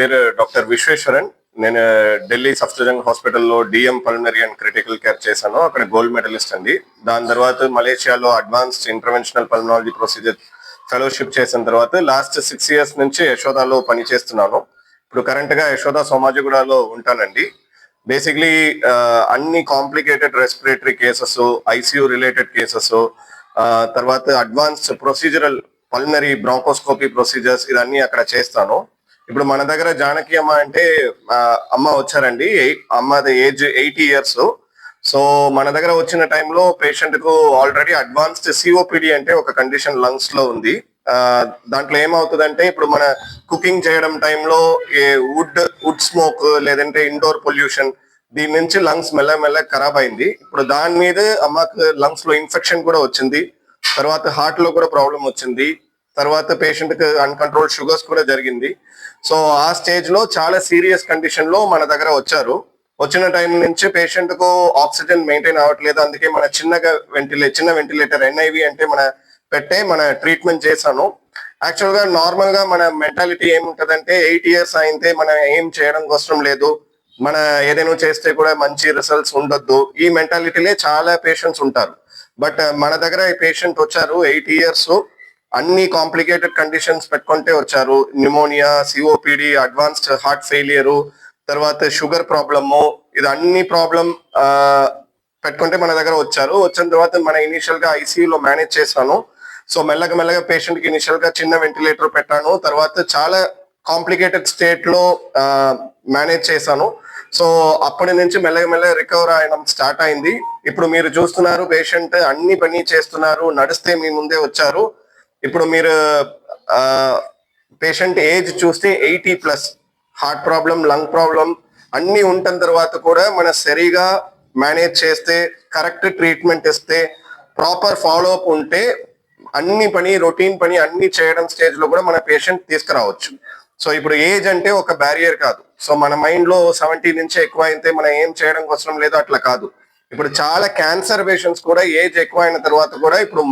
పేరు డాక్టర్ విశ్వేశ్వరన్. నేను ఢిల్లీ సఫ్దర్జంగ్ హాస్పిటల్లో DM pulmonary and critical care చేశాను. అక్కడ గోల్డ్ మెడలిస్ట్ అండి. దాని తర్వాత మలేషియాలో advanced interventional pulmonology procedure fellowship చేసిన తర్వాత లాస్ట్ సిక్స్ ఇయర్స్ నుంచి యశోదాలో పని చేస్తున్నాను ఇప్పుడు కరెంట్గా యశోద సోమాజిగూడలో ఉంటానండి. బేసిక్లీ అన్ని complicated respiratory cases ICU related cases తర్వాత advanced procedural pulmonary bronchoscopy procedures ఇదన్నీ అక్కడ చేస్తాను. ఇప్పుడు మన దగ్గర జానకి అమ్మ అంటే అమ్మ వచ్చారండి. అమ్మది ఏజ్ ఎయిటీ ఇయర్స్. సో మన దగ్గర వచ్చిన టైంలో పేషెంట్కు ఆల్రెడీ అడ్వాన్స్డ్ సిఓపిడి అంటే ఒక కండిషన్ లంగ్స్లో ఉంది దాంట్లో ఏమవుతుందంటే ఇప్పుడు మన కుకింగ్ చేయడం టైంలో ఏ వుడ్ వుడ్ స్మోక్ లేదంటే ఇండోర్ పొల్యూషన్ దీని నుంచి లంగ్స్ మెల్ల మెల్ల ఖరాబ్ అయింది. ఇప్పుడు దాని మీద అమ్మకు లంగ్స్లో ఇన్ఫెక్షన్ కూడా వచ్చింది. తర్వాత హార్ట్లో కూడా ప్రాబ్లం వచ్చింది. తర్వాత పేషెంట్కి అన్కంట్రోల్ షుగర్స్ కూడా జరిగింది. సో ఆ స్టేజ్లో చాలా సీరియస్ కండిషన్లో మన దగ్గర వచ్చారు. వచ్చిన టైం నుంచి పేషెంట్కు ఆక్సిజన్ మెయింటైన్ అవ్వట్లేదు. అందుకే మన చిన్నగా వెంటిలే చిన్న వెంటిలేటర్ ఎన్ఐవి అంటే మన పెట్టే మన ట్రీట్మెంట్ చేశాను. యాక్చువల్గా నార్మల్గా మన మెంటాలిటీ ఏముంటదంటే ఎయిట్ ఇయర్స్ అయితే మనం ఏం చేయడం అవసరం లేదు. మన ఏదైనా చేస్తే కూడా మంచి రిజల్ట్స్ ఉండొద్దు. ఈ మెంటాలిటీలే చాలా పేషెంట్స్ ఉంటారు. బట్ మన దగ్గర పేషెంట్ వచ్చారు ఎయిట్ ఇయర్స్ అన్ని కాంప్లికేటెడ్ కండిషన్స్ పెట్టుకుంటే వచ్చారు. Pneumonia COPD advanced heart failure తర్వాత షుగర్ ప్రాబ్లము ఇది అన్ని ప్రాబ్లం పెట్టుకుంటే మన దగ్గర వచ్చారు. వచ్చిన తర్వాత మన ఇనిషియల్గా ఐసీయూలో మేనేజ్ చేశాను. సో మెల్లగా మెల్లగా పేషెంట్కి ఇనిషియల్గా చిన్న వెంటిలేటర్ పెట్టాను. తర్వాత చాలా కాంప్లికేటెడ్ స్టేట్లో మేనేజ్ చేశాను. సో అప్పటి నుంచి మెల్లగా మెల్లగా రికవర్ అయ్యడం స్టార్ట్ అయింది. ఇప్పుడు మీరు చూస్తున్నారు పేషెంట్ అన్ని పని చేస్తున్నారు నడిస్తే మీ ముందే వచ్చారు. ఇప్పుడు మీరు పేషెంట్ ఏజ్ చూస్తే eighty plus. Heart problem lung problem అన్నీ ఉంటున్న తర్వాత కూడా మన సరిగా మేనేజ్ చేస్తే కరెక్ట్ ట్రీట్మెంట్ ఇస్తే ప్రాపర్ ఫాలో అప్ ఉంటే అన్ని పని రొటీన్ పని అన్ని చేయడం స్టేజ్లో కూడా మన పేషెంట్ తీసుకురావచ్చు. సో ఇప్పుడు ఏజ్ అంటే ఒక బ్యారియర్ కాదు. సో మన మైండ్లో సెవెంటీ నుంచి ఎక్కువ అయితే మనం ఏం చేయడం అవసరం లేదు అట్లా కాదు. ఇప్పుడు చాలా క్యాన్సర్ పేషెంట్స్ కూడా ఏజ్ ఎక్కువ అయిన తర్వాత కూడా ఇప్పుడు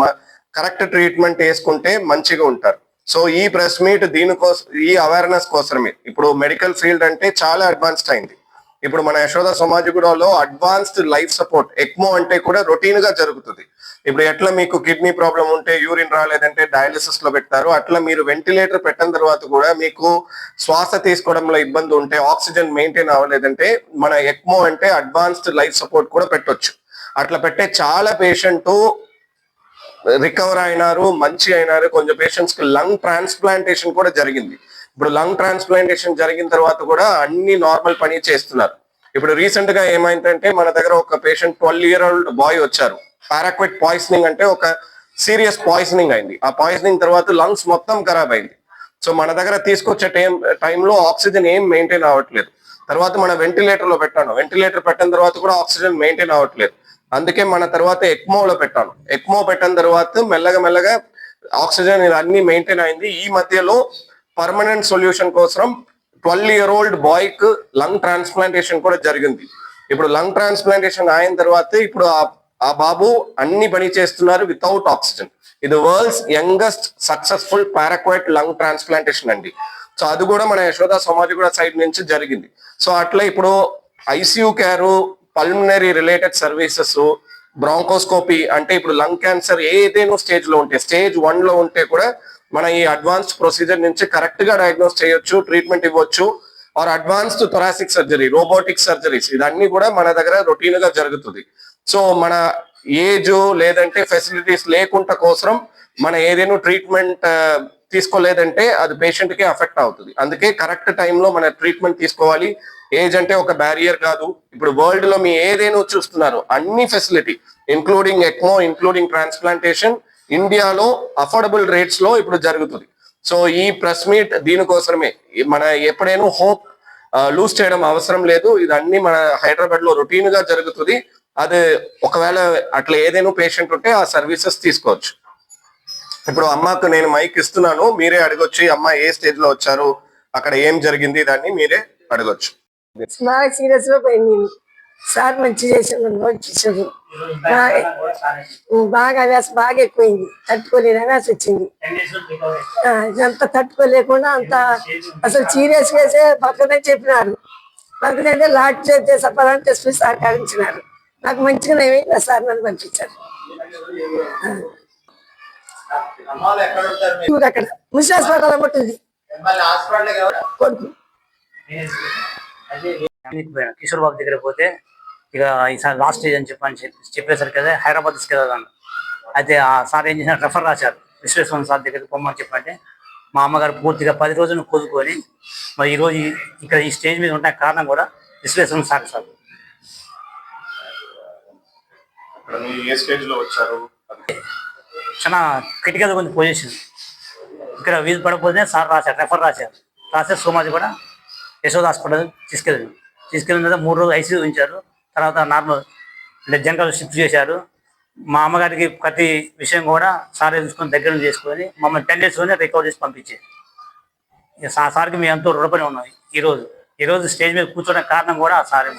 కరెక్ట్ ట్రీట్మెంట్ వేసుకుంటే మంచిగా ఉంటారు. సో ఈ ప్రెస్ మీట్ దీనికోసం ఈ అవేర్నెస్ కోసమే. ఇప్పుడు మెడికల్ ఫీల్డ్ అంటే చాలా అడ్వాన్స్డ్ అయింది. ఇప్పుడు మన యశోద సమాజగూడలో అడ్వాన్స్డ్ లైఫ్ సపోర్ట్ ఎక్మో అంటే కూడా రొటీన్గా జరుగుతుంది. ఇప్పుడు ఎట్లా మీకు కిడ్నీ ప్రాబ్లం ఉంటే యూరిన్ రాలేదంటే డయాలిసిస్లో పెడతారు. అట్లా మీరు వెంటిలేటర్ పెట్టిన తర్వాత కూడా మీకు శ్వాస తీసుకోవడంలో ఇబ్బంది ఉంటే ఆక్సిజన్ మెయింటైన్ అవ్వలేదంటే మన ఎక్మో అంటే అడ్వాన్స్డ్ లైఫ్ సపోర్ట్ కూడా పెట్టొచ్చు. అట్లా పెట్టే చాలా పేషెంట్ రికవర్ అయినారు మంచి అయినారు. కొంచెం పేషెంట్స్కి లంగ్ ట్రాన్స్ప్లాంటేషన్ కూడా జరిగింది. ఇప్పుడు లంగ్ ట్రాన్స్ప్లాంటేషన్ జరిగిన తర్వాత కూడా అన్ని నార్మల్ పని చేస్తున్నారు. ఇప్పుడు రీసెంట్గా ఏమైందంటే మన దగ్గర ఒక patient twelve year old boy వచ్చారు. పారాక్విట్ పాయిజనింగ్ అంటే ఒక సీరియస్ పాయిజనింగ్ అయింది. ఆ పాయిజనింగ్ తర్వాత లంగ్స్ మొత్తం ఖరాబ్ అయింది. సో మన దగ్గర తీసుకొచ్చే టైం టైంలో ఆక్సిజన్ ఏం మెయింటైన్ అవ్వట్లేదు. తర్వాత మన వెంటిలేటర్లో పెట్టాను. వెంటిలేటర్ పెట్టిన తర్వాత కూడా ఆక్సిజన్ మెయింటైన్ అవ్వట్లేదు. అందుకే మన తర్వాత ఎక్మోలో పెట్టాను. ఎక్మో పెట్టిన తర్వాత మెల్లగా మెల్లగా ఆక్సిజన్ ఇలా అన్ని మెయింటైన్ అయింది. ఈ మధ్యలో పర్మనెంట్ సొల్యూషన్ కోసం ట్వెల్వ్ ఇయర్ ఓల్డ్ బాయ్కు లంగ్ ట్రాన్స్ప్లాంటేషన్ కూడా జరిగింది. ఇప్పుడు లంగ్ ట్రాన్స్ప్లాంటేషన్ అయిన తర్వాత ఇప్పుడు ఆ- ఆ బాబు అన్ని పని చేస్తున్నారు వితౌట్ ఆక్సిజన్. ఇది world's youngest successful paraquat lung transplantation అండి. సో అది కూడా మన యశోద సమాజ్ కూడా సైడ్ నుంచి జరిగింది. సో అట్లా ఇప్పుడు ICU care pulmonary related services bronchoscopy అంటే ఇప్పుడు లంగ్ క్యాన్సర్ ఏదైనా స్టేజ్లో ఉంటే స్టేజ్ వన్లో ఉంటే కూడా మన ఈ అడ్వాన్స్డ్ ప్రొసీజర్ నుంచి కరెక్ట్గా డయాగ్నోస్ చేయొచ్చు ట్రీట్మెంట్ ఇవ్వచ్చు. Or advanced thoracic surgery robotic surgeries ఇదన్నీ కూడా మన దగ్గర రొటీన్గా జరుగుతుంది. సో మన ఏజ్ లేదంటే ఫెసిలిటీస్ లేకుండా కోసం మన ఏదైనా ట్రీట్మెంట్ తీసుకోలేదంటే అది పేషెంట్కి అఫెక్ట్ అవుతుంది. అందుకే కరెక్ట్ టైంలో మన ట్రీట్మెంట్ తీసుకోవాలి. ఏజ్ అంటే ఒక బ్యారియర్ కాదు. ఇప్పుడు వరల్డ్లో మీ ఏదైనా చూస్తున్నారు అన్ని facility including ECMO including transplantation ఇండియాలో అఫోర్డబుల్ రేట్స్లో ఇప్పుడు జరుగుతుంది. సో ఈ ప్రెస్ మీట్ దీనికోసమే. మన ఎప్పుడైనా హోప్ లూజ్ చేయడం అవసరం లేదు. ఇది అన్ని మన హైదరాబాద్లో రొటీన్గా జరుగుతుంది. అది ఒకవేళ అట్లా ఏదైనా పేషెంట్ ఉంటే ఆ సర్వీసెస్ తీసుకోవచ్చు. ఇప్పుడు అమ్మకు నేను మైక్ ఇస్తున్నాను మీరే అడగొచ్చు అమ్మ ఏ స్టేజ్లో వచ్చారు అక్కడ ఏం జరిగింది దాన్ని మీరే అడగొచ్చు. బాగా సీరియస్గా పోయింది. సార్ మంచి చేసిండు మంచి బాగా బాగా వ్యాస బాగా ఎక్కువైంది. తట్టుకోలేని వ్యాస వచ్చింది. అంత తట్టుకోలేకుండా అంత అసలు సీరియస్ వేసే పక్కనే చెప్పినారు. పక్కనైతే లాట్ చేస్తే సఫరాన్ని తెచ్చి సహకరించినారు. నాకు మంచిగా ఏమైందా సార్ నన్ను పంపించారు. అక్కడ. హాస్పిటల్ కొడుకు. కిషోర్ బాబు దగ్గర పోతే ఇక ఈసారి లాస్ట్ స్టేజ్ అని చెప్పని చెప్పి చెప్పేసరికి అదే హైదరాబాద్ తీసుకెళ్ళాను అయితే ఆ సార్ ఏం చేసిన రెఫర్ రాశారు. విశ్వేశ్వరం సార్ దగ్గరికి పొమ్మని చెప్పంటే మా అమ్మగారు పూర్తిగా పది రోజులు కోలుకొని మరి ఈరోజు ఇక్కడ ఈ స్టేజ్ మీద ఉంటే కారణం కూడా విశ్వేశ్వరం సార్ సార్. ఏ స్టేజ్లో వచ్చారు? చాలా క్రిటికల్ ఉంది పొజిషన్ ఇక్కడ వీధి పడకపోతే సార్ రాశారు రెఫర్ రాశారు. రాస్తే సోమాజీ కూడా యశోద హాస్పిటల్ తీసుకెళ్ళారు తీసుకెళ్ళిన తర్వాత మూడు రోజులు ఐసీయూ ఉంచారు. తర్వాత నార్మల్ అంటే జనరల్ షిఫ్ట్ చేశారు. మా అమ్మగారికి ప్రతి విషయం కూడా సార్ చూసుకొని దగ్గర నుంచి చేసుకొని మమ్మల్ని టెన్ డేస్లోనే రికవర్ చేసి పంపించారు. ఇక సార్కి మేము ఎంతో రుణపడి ఉన్నాం ఈ రోజు. ఈ రోజు స్టేజ్ మీద కూర్చోవడానికి కారణం కూడా ఆ సారే